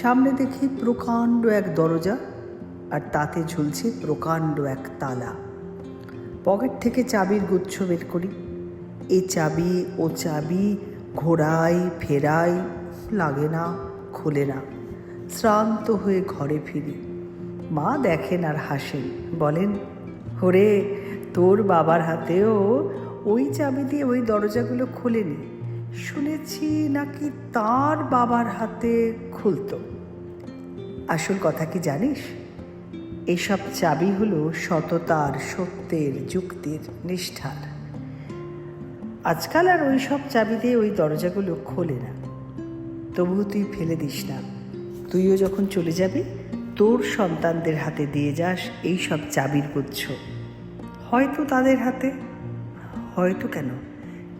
সামনে দেখি প্রকাণ্ড এক দরজা, আর তাতে ঝুলছে প্রকাণ্ড এক তালা। পকেট থেকে চাবির গুচ্ছ বের করি। এ চাবি, ও চাবি ঘোরাই ফেরাই লাগে না, খোলে না। শ্রান্ত হয়ে ঘরে ফিরি। মা দেখেন আর হাসেন, বলেন, ওরে, তোর বাবার হাতেও ওই চাবি দিয়ে ওই দরজাগুলো খোলেনি? শুনেছি নাকি তার বাবার হাতে খুলতো। আসল কথা কি জানিস? এসব চাবি হলো সততার, সত্যের, যুক্তির নিষ্ঠার। আজকাল আর ওই সব চাবি দিয়ে ওই দরজাগুলো খোলে না। তবুও তুই ফেলে দিস না। তুইও যখন চলে যাবি, তোর সন্তানদের হাতে দিয়ে যাস এই সব চাবির গুচ্ছ। হয়তো তাদের হাতে, হয়তো কেন?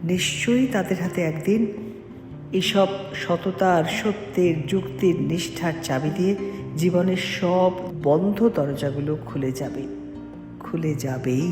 নিশ্চয়ই তাদের হাতে একদিন এসব সততার সত্যের যুক্তির নিষ্ঠার চাবি দিয়ে জীবনের সব বন্ধ দরজাগুলো খুলে যাবে। খুলে যাবেই।